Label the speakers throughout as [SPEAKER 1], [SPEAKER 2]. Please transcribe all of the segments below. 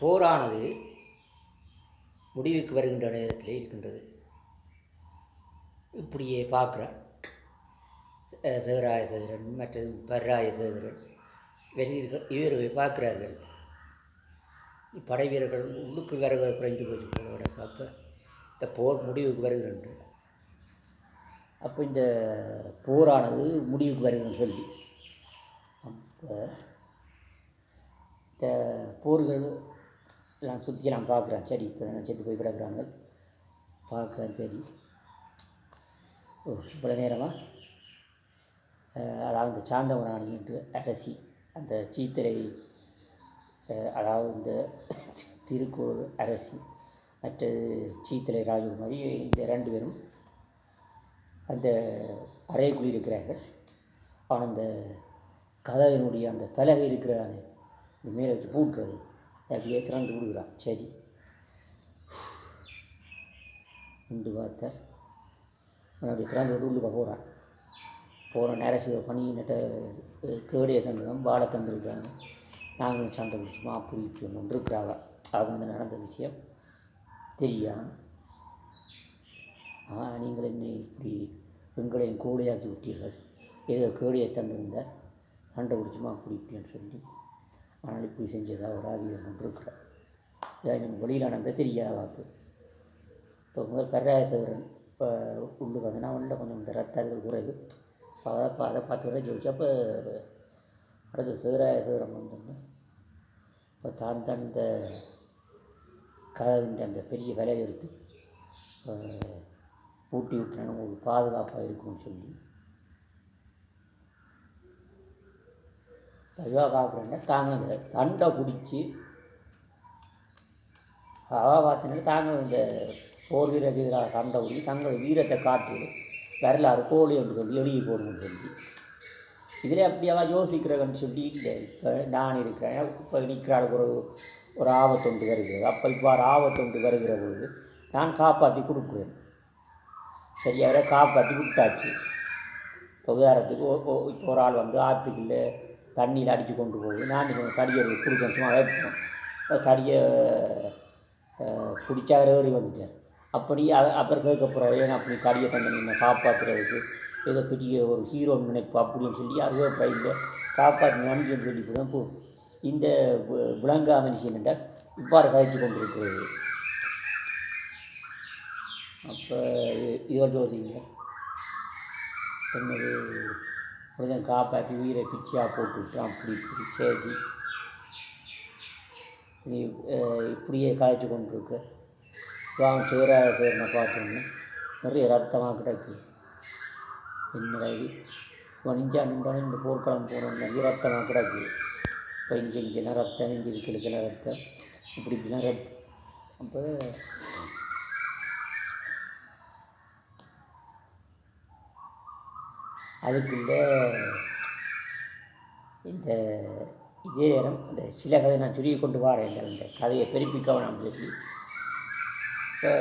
[SPEAKER 1] போரானது முடிவுக்கு வருகின்ற நேரத்தில் இருக்கின்றது. இப்படியே பார்க்குறான் சிவராய சதுரன் மற்றது பர்ராய சதுரன். வெளியீர்கள் இவர்களை பார்க்கிறார்கள். படை வீரர்கள் உள்ளுக்கு வர குறைந்து போய் பார்க்க இந்த போர் முடிவுக்கு வருகிறது அப்போ இந்த போரானது முடிவுக்கு வருகிறன்னு சொல்லி. அப்போ இந்த போர்கள் எல்லாம் சுற்றி நான் பார்க்குறேன். சரி இப்போ செத்து போய் கிடக்குறாங்க. பார்க்குறேன் சரி. ஓ இவ்வளோ நேரமாக அதாவது இந்த சாந்தவராணி அரசி அந்த சீத்திரை அதாவது இந்த திருக்கோள் அரசி மற்றது சீத்திரை ராஜகுமாரி இந்த ரெண்டு பேரும் அந்த அறைக்குள் இருக்கிறார்கள். அவன் அந்த கதவினுடைய அந்த பலகை இருக்கிறதானே மேலே வச்சு பூட்டுறது. அப்படியே திறந்து கொடுக்குறான் சரி. உண்டு பார்த்த அப்படி திறந்து விட்டு உள்ளுக்க போகிறான் போன நேரசிவ பணி நட்ட தந்துடும் வாழை தந்துருக்குறாங்க. நாங்களும் சண்டை பிடிச்சோமா அப்படி இப்படி ஒன்று இருக்கிறாங்க. அவங்க வந்து நடந்த விஷயம் தெரியும் ஆனால் நீங்கள் என்னை இப்படி எங்களையும் கோடையாக்கி விட்டீர்கள். ஏதோ கேடியை தந்திருந்தார் சண்டை பிடிச்சுமா அப்படி இப்படின்னு சொல்லி ஆனால் இப்படி செஞ்சதாக ஒரு ஆதியம் ஒன்று இருக்கிறார் இதை நம்ம வெளியில் நடந்த தெரியாத வாக்கு. இப்போ முதல் கர்ராயசவரன் இப்போ உள்ளுக்கு வந்தனா நான் உள்ள கொஞ்சம் இந்த ரத்தங்கள் குறைவு. அதை அதை பார்த்து வர ஜோதிச்சு அப்போ அடுத்து சிவராயசவரம் வந்தோம்னா இப்போ தான் தான் இந்த கதவின் அந்த பெரிய விலையை எடுத்து பூட்டி விட்டுனாலும் உங்களுக்கு பாதுகாப்பாக இருக்கும்னு சொல்லி. பதிவாக பார்க்குறேன்னா தாங்க அந்த சண்டை பிடிச்சி அவா பார்த்தீங்கன்னா தாங்க இந்த போர் வீரருக்கு எதிராக சண்டை பிடிச்சி தங்களோட வீரத்தை காட்டி. வரலாறு கோழி என்று சொல்லி எழுதி போடணும்னு சொல்லி. இதில் அப்படியாவா யோசிக்கிறவன்னு சொல்லி இல்லை இப்போ நான் இருக்கிறேன். இப்போ நிற்கிறாள் ஒரு ஒரு ஆபத்தொண்டு வருகிறது. அப்போ இப்போ ஒரு ஆபத்தொண்டு வருகிற பொழுது நான் காப்பாற்றி கொடுக்குறேன். சரியாக காப்பாற்றி விட்டாச்சு. இப்போ உதாரணத்துக்கு இப்போ ஒரு ஆள் வந்து ஆற்றுக்குள்ளே தண்ணியில் அடித்து கொண்டு போகுது நான் கொஞ்சம் தடியை குடிக்க சும்மா தடியை பிடிச்சா ஏறி வந்துட்டேன். அப்படி அப்புறம் கேட்க ஏன்னா அப்படி தடியை தந்தை நீங்கள் காப்பாற்றுறதுக்கு ஏதோ பெரிய ஒரு ஹீரோ நினைப்பு அப்படின்னு சொல்லி அதுவே ட்ரைனில் காப்பாற்றி நன்றின்னு சொல்லி தான் போ. இந்த வி- விளங்கா மனுஷன் என்றால் இவ்வாறு கதைச்சு கொண்டிருக்கிறது. அப்போ இதோட யோசிங்க என்னது? ஒருத்தன் காப்பாற்றி உயிரை பிச்சையாக போட்டு விட்டான் அப்படி இப்படி சரி நீ இப்படியே காய்ச்சி கொண்டிருக்க. வாங்க சேராய சேர்ன பார்த்தோன்னு நிறைய ரத்தமாக கிடக்கு. என்னடா இது? இவன் நின்றாலும் இந்த போர்க்களம் போனோம் நிறைய ரத்தமாக கிடக்கு. இப்போ இங்கே இங்கெல்லாம் ரத்தம் இங்கே இருக்கிறதுக்கெல்லாம் ரத்தம். இப்படி இப்படிலாம் ரத்தம் அப்போ அதுக்குள்ள இந்த இதே நேரம் இந்த சில கதை நான் சுருகி கொண்டு வரேன் இந்த கதையை பெருப்பிக்க வேணாம் சொல்லி. இப்போ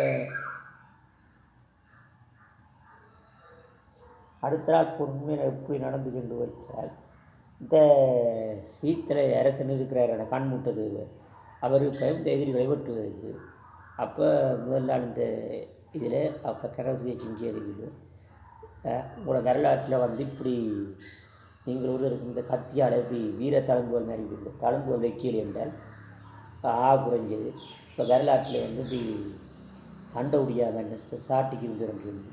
[SPEAKER 1] அடுத்த நாள் பொறுமையாக எப்படி நடந்து கொண்டு வச்சால் இந்த சீத்திரை அரசன் இருக்கிறார் என கண்மூட்டது அவர் பயந்த எதிரிகளை வெட்டுவதற்கு. அப்போ முதல் நாள் இந்த இதில் அப்போ கரசுய அறிவிலும் உங்களோட வரலாற்றில் வந்து இப்படி நீங்கள் ஒருவருக்கு இந்த கத்தியால் இப்படி வீர தழும்புகள் மாதிரி இந்த தழும்புகள் வைக்கல என்றால் ஆ குறைஞ்சது. இப்போ வரலாற்றில் வந்து இப்படி சண்டை முடியாமல் சாட்டிக்கு இருந்து சொல்லி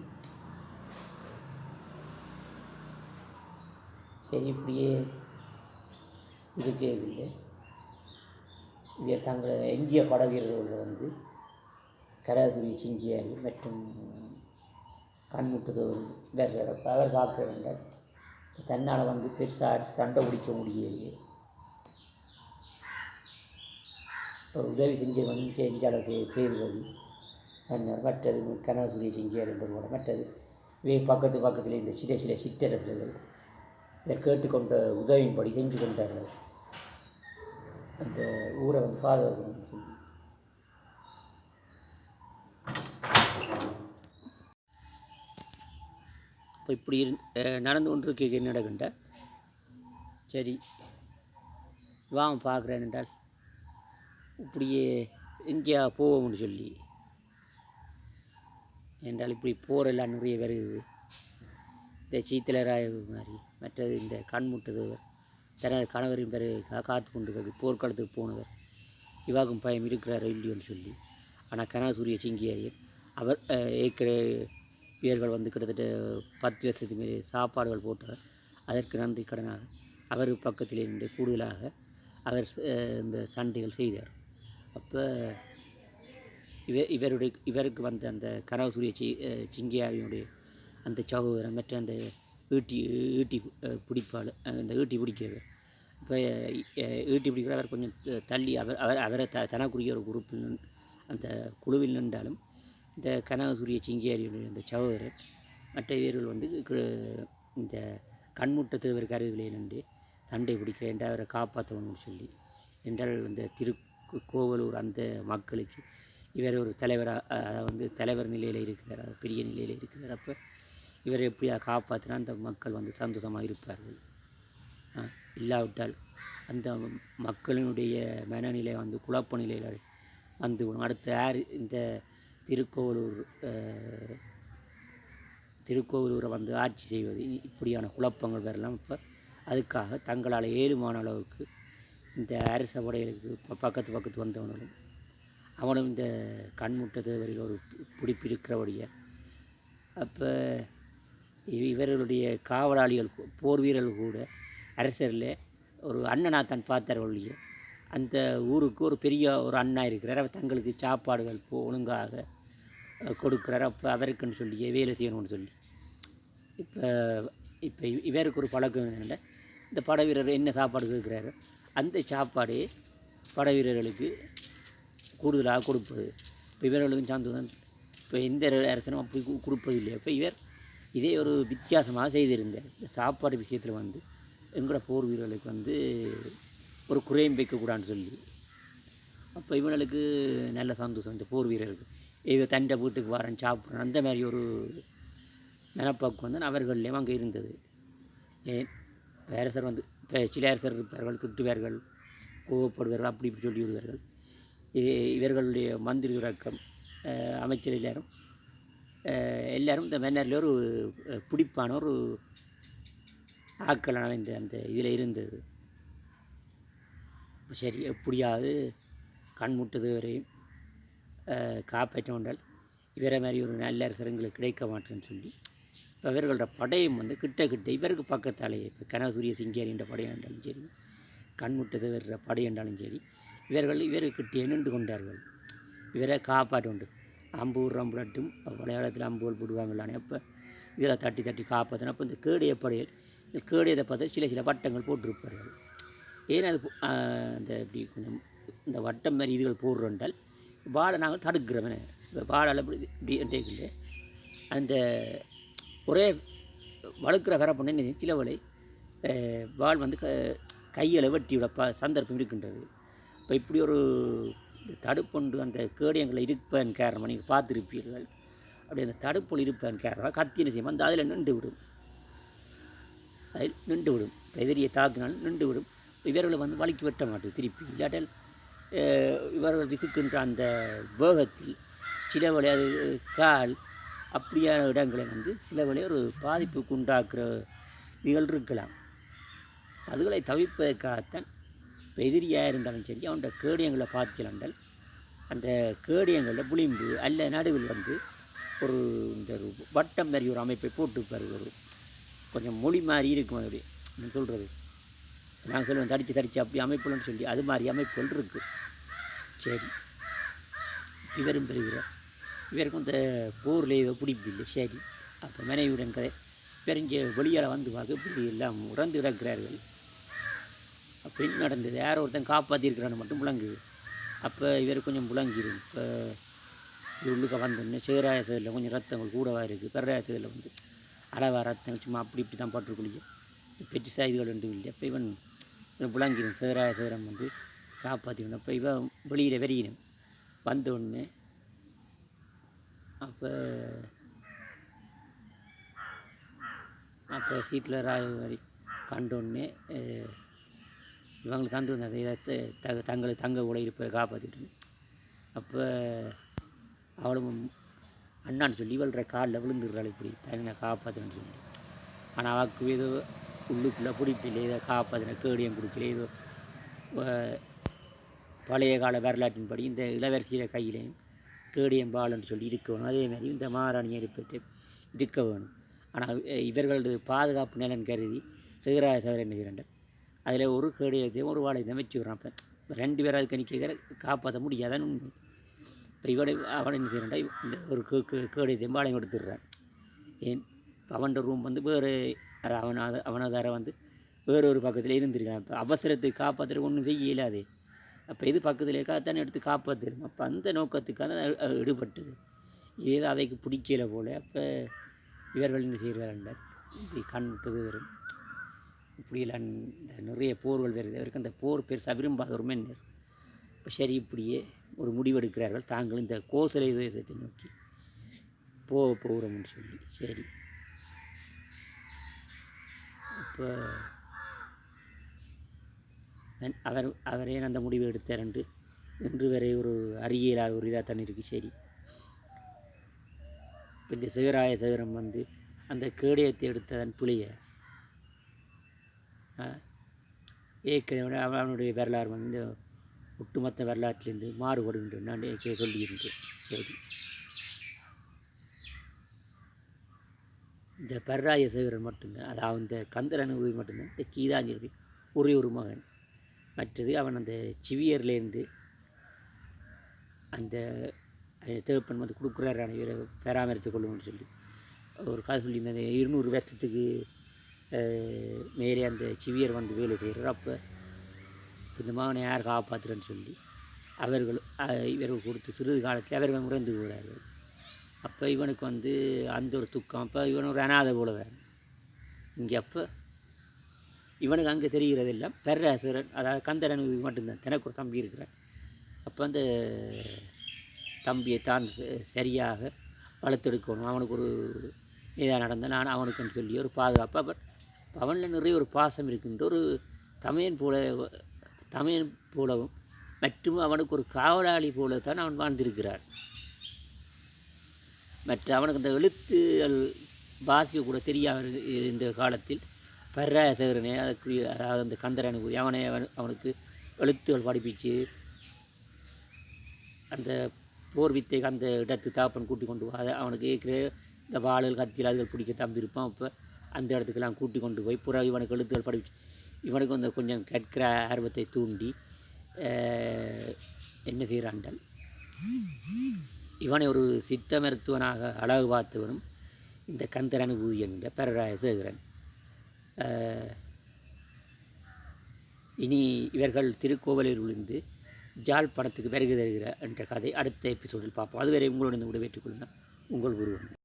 [SPEAKER 1] சரி இப்படியே இருக்கவே இல்லை. இதை தங்களை எஞ்சிய படவீரர்கள் வந்து கராசுரி சிங்கியார் மற்றும் கண்முட்டுதவர் வேறு அவர் சாப்பிட வேண்டாம். தன்னால் வந்து பெருசாக சண்டை பிடிக்க முடியலையே. இப்போ உதவி செஞ்சு வந்து செஞ்சால செய்வது மற்றது மற்றது கனகசூரிய செஞ்சியார் என்பதோட மற்றது வே பக்கத்து பக்கத்தில் இந்த சில சில சிற்றரசர்கள் இவர் கேட்டுக்கொண்ட உதவியின்படி செஞ்சு கொண்டார்கள். அந்த ஊரை வந்து பாதுகாக்கணும் சொல்லி இப்போ இப்படி இரு- நடந்து கொண்டிருக்க என்ன நடக்குண்ட சரி வாங்க பார்க்குறேன் என்றால் இப்படியே எங்கேயா போவோம்னு சொல்லி என்றால் இப்படி போரெல்லாம் நிறைய வருது இந்த சீத்தலராய மாதிரி மற்றது இந்த கண்முட்டுதவர் தனது கணவரின் பேர் காத்து கொண்டு போர்க்களத்துக்கு போனவர். இவாக்கும் பயம் இருக்கிறார் இல்லையோன்னு சொல்லி ஆனால் கனாசூரிய சிங்கியாரியர் அவர் அஹ், ஏற்கிற வந்து கிட்டத்தட்ட பத்து வருஷத்துக்கு மேலே சாப்பாடுகள் போட்டார் அதற்கு நன்றி கடனாக அவர் பக்கத்தில் நின்று கூடுதலாக அவர் இந்த சண்டைகள் செய்தார். அப்போ இவர் இவருடைய இவருக்கு வந்த அந்த கனகசூரிய சி சிங்கியாவினுடைய அந்த சகோதரன் மற்ற அந்த ஈட்டி ஈட்டி பிடிப்பாள் அந்த ஈட்டி பிடிக்கிறவர். இப்போ ஈட்டி பிடிக்கிற அவர் கொஞ்சம் தள்ளி அவர் அவர் அவரை த தனக்குரிய ஒரு குரூப்பில் நின்- அந்த குழுவில் நின்றாலும் இந்த கனகசூரிய சிங்கியாரியுடைய இந்த சகோதரர் மற்ற வீரர்கள் வந்து இந்த கண்முட்ட தேவர் கருவிகளை நின்று சண்டை பிடிக்க என்று அவரை காப்பாற்றணும்னு சொல்லி என்றால் இந்த திரு கோவலூர் அந்த மக்களுக்கு இவர் ஒரு தலைவராக அதாவது வந்து தலைவர் நிலையில் இருக்கிறார் அதாவது பெரிய நிலையில் இருக்கிறார். அப்போ இவரை எப்படியா காப்பாற்றினா அந்த மக்கள் வந்து சந்தோஷமாக இருப்பார்கள். இல்லாவிட்டால் அந்த மக்களினுடைய மனநிலை வந்து குழப்ப நிலையில் வந்து அடுத்த யார் இந்த திருக்கோவலூர் திருக்கோவிலூரை வந்து ஆட்சி செய்வது இப்படியான குழப்பங்கள் வரலாம் இப்போ அதுக்காக தங்களால் ஏழுமான அளவுக்கு இந்த அரச படைகளுக்கு பக்கத்து பக்கத்து வந்தவனும் அவனும் இந்த கண்முட்ட தேவரில் ஒரு பிடிப்பு இருக்கிறபடிய அப்போ இவர்களுடைய காவலாளிகள் கூ- போர் வீரர்கள் கூட அரசரில் ஒரு அண்ணனாக தான் பார்த்தார் ஒழிய அந்த ஊருக்கு ஒரு பெரிய ஒரு அண்ணா இருக்கிறார். அவர் தங்களுக்கு சாப்பாடுகள் ஒழுங்காக கொடுக்குறாரு. அப்போ அவருக்குன்னு சொல்லி வேலை செய்யணும்னு சொல்லி. இப்போ இப்போ இவருக்கு ஒரு பழக்கம் என்னென்னா இந்த பட வீரர் என்ன சாப்பாடு கேட்குறாரு? அந்த சாப்பாடே பட வீரர்களுக்கு கூடுதலாக கொடுப்பது. இப்போ இவர்களுக்கும் சந்தோஷம் இப்போ எந்த அரசனும் அப்படி கொடுப்பது இல்லையா இப்போ இவர் இதே ஒரு வித்தியாசமாக செய்திருந்தார். இந்த சாப்பாடு விஷயத்தில் வந்து எங்களோட போர் வீரர்களுக்கு வந்து ஒரு குறையும் வைக்கக்கூடாதுன்னு சொல்லி. அப்போ இவங்களுக்கு நல்ல சந்தோஷம். இந்த போர் வீரருக்கு இது தண்டை வீட்டுக்கு வரேன் சாப்பிட்றேன். அந்த மாதிரி ஒரு நினப்போக்கு வந்து அவர்கள்லேயும் அங்கே இருந்தது. ஏன்? இப்ப அரசர் வந்து இப்போ இருப்பார்கள் திட்டுவார்கள் கோவப்படுவார்கள் அப்படி இப்படி சொல்லி விடுவார்கள். இவர்களுடைய மந்திரி துறக்கம் அமைச்சர் எல்லாரும் எல்லோரும் எல்லாரும் இந்த மன்னரில் ஒரு பிடிப்பான ஒரு ஆக்கலான இந்த அந்த இதில் இருந்தது. சரி எப்படியாவது கண்முட்டது வரையும் காப்பாற்ற கொண்டால் இவரை மாதிரி ஒரு நல்ல அரசருங்களுக்கு கிடைக்க மாட்டேன்னு சொல்லி இப்போ இவர்களோட படையும் வந்து கிட்ட கிட்ட இவருக்கு பக்கத்தாலேயே இப்போ கனசூரிய சிங்கேரின்ற படையாக இருந்தாலும் சரி கண்முட்டது வர்ற படை என்றாலும் சரி இவர்கள் இவருக்கிட்டே நின்று கொண்டார்கள். இவரை காப்பாற்ற உண்டு அம்பு ரம்புலட்டும் விளையாடத்தில் அம்புகள் போடுவாங்களானே அப்போ இதில் தட்டி தட்டி காப்பாற்றணும் அப்போ இந்த கேடைய படையில் இந்த கேடையதை பார்த்து சில சில வட்டங்கள் போட்டிருப்பார்கள். ஏன் அது அந்த இப்படி கொஞ்சம் இந்த வட்டம் மாதிரி இதுகள் போடுறோன்றால் வாழை நாங்கள் தடுக்கிறோமே இப்போ வாழை இப்படி இப்படி என்றே அந்த ஒரே வளர்க்குற வர பண்ணி சிலவளை வாள் வந்து க கையில் வெட்டி விட ப சந்தர்ப்பம் இருக்கின்றது. இப்போ இப்படி ஒரு தடுப்புண்டு அந்த கேடியங்களை இருப்பேன் காரணமாக நீங்கள் பார்த்துருப்பீர்கள். அப்படி அந்த தடுப்புள் இருப்பேன் காரணமாக கத்தின செய்யும்? அந்த அதில் நின்று விடும். அதில் நின்று விடும். எதிரியை தாக்கினாலும் நின்று விடும். இவர்களை வந்து வலிக்கு வெட்ட மாட்டேன் திருப்பி. இல்லாட்டால் இவர்கள் விசுக்கின்ற அந்த வேகத்தில் சில வழி அது கால் அப்படியான இடங்களை வந்து சில வழி ஒரு பாதிப்புக்கு உண்டாக்குற இதுகள் இருக்கலாம். அதுகளை தவிர்ப்பதற்காகத்தான் இப்போ எதிரியாக இருந்தாலும் சரி அவனோட கேடியங்களை பார்த்திலண்டால் அந்த கேடியங்களில் புளிம்பு அல்ல நடுவில் வந்து ஒரு இந்த வட்டம் மாதிரி ஒரு அமைப்பை போட்டுப்பாரு. ஒரு கொஞ்சம் மொழி மாதிரி இருக்கும் அது. என்ன சொல்கிறது நான் சொல்லுவேன் தடித்து தடித்து அப்படி அமைப்புலன்னு சொல்லி அது மாதிரி அமைப்புகள் இருக்குது சரி. இவரும் பெறுகிறார். இவருக்கும் இந்த போரில் ஏதோ பிடிப்பு இல்லை. சரி. அப்போ மனைவியுடன் கதை. இவர் இங்கே வெளியால் வந்து பார்க்க இப்படி எல்லாம் உறந்து கிடக்கிறார்கள். அப்போ என்ன நடந்தது? யாரோ ஒருத்தன் காப்பாற்றிருக்கிறான்னு மட்டும் முழங்குது அப்போ இவர் கொஞ்சம் முழங்கிடும் இப்போ உள்ளுக்க வந்தோடனே சேராய சதில் கொஞ்சம் ரத்தங்கள் கூடவா இருக்குது பெறாய சதில் வந்து அளவாக ரத்தம் சும்மா அப்படி இப்படி தான் பட்டுருக்குள்ளே பெற்று சாய்வுகள் ஒன்றும் இல்லை. அப்போ இவன் விளங்கிடும் சேராய சேரம் வந்து காப்பாற்றிக்கணும் அப்போ இவன் வெளியில் வெறியிடும் வந்த உடனே அப்போ அப்போ சீட்டில் ராய மாதிரி கண்டோடனே இவங்களுக்கு தந்து வந்த இதை த- தங்களை தங்க கூட இருப்பை காப்பாற்றிட்டு அப்போ அவளும் அண்ணான்னு சொல்லி இவள்ற காலில் விழுந்துடுறாள் இப்படி. தன்னை காப்பாற்றுன்னு சொல்லி. ஆனால் அவக்கு ஏதோ உள்ளுக்குள்ளே பிடிப்பில்லை இதை காப்பாற்றின கேடியம் கொடுக்கல ஏதோ பழைய கால வரலாற்றின்படி இந்த இளவரசியில கையிலையும் கேடியம் பாலன்னு சொல்லி இருக்க வேணும். அதே மாதிரி இந்த மகாராணியை இருப்பிட்டு இருக்க வேணும். ஆனால் இவர்களது பாதுகாப்பு நிலன் கருதி சிகராய சகரன் இரண்டு அதில் ஒரு கேடியத்தையும் ஒரு வாழையத்தையும் வச்சு விட்றான். இப்போ ரெண்டு பேர் அதுக்கு நிற்கிற காப்பாற்ற முடியாதான்னு உண்மை. இப்போ இவனை அவன் என்ன செய்கிறான்டா இந்த ஒரு கேடியத்தையும் வாழையும் எடுத்துடுறான். ஏன்? அவன் ரூம் வந்து வேறு அது அவன் அது அவனதார வந்து வேற ஒரு பக்கத்தில் இருந்திருக்கான் இப்போ அவசரத்தை காப்பாற்றுறது ஒன்றும் செய்ய இயலாது அப்போ இது பக்கத்தில் இருக்காதானே எடுத்து காப்பாற்றிடும் அப்போ அந்த நோக்கத்துக்காக தான் ஈடுபட்டது ஏதோ அவைக்கு பிடிக்கல போல். அப்போ இவர்கள் என்ன செய்கிறார்கள் இப்படி கண் புது வரும். இப்படியெல்லாம் இந்த நிறைய போர்கள் வருது. அவருக்கு அந்த போர் பெருசாக விரும்பாத ஒரு மன்னர் இப்போ சரி இப்படியே ஒரு முடிவெடுக்கிறார்கள். தாங்களும் இந்த கோசலை தேசத்தை நோக்கி போக போகிறோம்னு சொல்லி. சரி. அவர் அவரே அந்த முடிவை எடுத்தாரண்டு இன்று வரை ஒரு அறிய ஒரு இதாக தண்ணி இருக்குது. சரி. இப்போ இந்த சிகராய சிகரம் வந்து அந்த கேடயத்தை எடுத்ததன் புளிய ஏற்கனவே அவன் அவனுடைய வரலாறு வந்து ஒட்டுமொத்த வரலாற்றிலிருந்து மாறுபடுகின்றன நான் சொல்லியிருந்தேன். சரி. இந்த பர்ராய சேகரன் மட்டும்தான் அதாவது இந்த கந்தரன் உதவி மட்டும்தான் இந்த கீதாஞ்சலி ஒரே ஒரு மகன். மற்றது அவன் அந்த சிவியர்லேருந்து அந்த தேவப்பன் வந்து கொடுக்குறாரு இவரை பராமரித்து கொள்ளும்னு சொல்லி. ஒரு கதை சொல்லி அந்த இருநூறு வருஷத்துக்கு மேலே அந்த சிவியர் வந்து வேலை செய்கிறார் அப்போ இந்த மகனை யார் காப்பாற்றுறன்னு சொல்லி அவர்கள் இவர்கள் கொடுத்து சிறிது காலத்தில் அவர்கள் முறைந்து போகிறார்கள் அப்போ இவனுக்கு வந்து அந்த ஒரு துக்கம். அப்போ இவன் ஒரு அனாதை போல தான் இங்கே அப்போ இவனுக்கு அங்கே தெரிகிறதெல்லாம் பெர்ராசுரன் அதாவது கந்தரன் மட்டும்தான் தனக்கு ஒரு தம்பி இருக்கிறான். அப்போ அந்த தம்பியை தான் ச- சரியாக வளர்த்தெடுக்கணும். அவனுக்கு ஒரு இதாக நடந்த நான் அவனுக்குன்னு சொல்லி ஒரு பாதுகாப்பாக பட் அவனில் நிறைய ஒரு பாசம் இருக்கின்ற ஒரு தமையன் போல தமையன் போலவும் மற்றும் அவனுக்கு ஒரு காவலாளி போல தான் அவன் வாழ்ந்திருக்கிறான். மற்ற அவனுக்கு அந்த எழுத்துகள் வாசிக்க கூட தெரியாமல் இருந்த காலத்தில் பர்ராசகரனே அதுக்கு அதாவது அந்த கந்தர் அனுபவி அவனை அவன் அவனுக்கு எழுத்துகள் படிப்பிச்சு அந்த போர் வித்தைக்கு அந்த இடத்து தாப்பன் கூட்டி கொண்டு போ அதை அவனுக்கு ஏற்கனவே இந்த வாழல் கத்தியில் அதுகள் பிடிக்க தம்பி இருப்பான் அப்போ அந்த இடத்துக்கெல்லாம் கூட்டி கொண்டு போய் புறா இவனுக்கு எழுத்துகள் படிப்பிச்சு. இவனுக்கு வந்து கொஞ்சம் கற்கிற ஆர்வத்தை தூண்டி என்ன செய்கிறான்டால்? இவனை ஒரு சித்த மருத்துவனாக அழகு பார்த்தவனும் இந்த கந்தர் அனுபூதி என்கிற பேரராய சேகரன். இனி இவர்கள் திருக்கோவலூர் விழுந்து ஜாழ்ப்பாணத்துக்கு வருகை தருகிற என்ற கதை அடுத்த எபிசோடில் பார்ப்போம். அதுவரை உங்களுடன் விடைபெற்றுக் கொள்ளுங்கள் உங்கள் குருவன்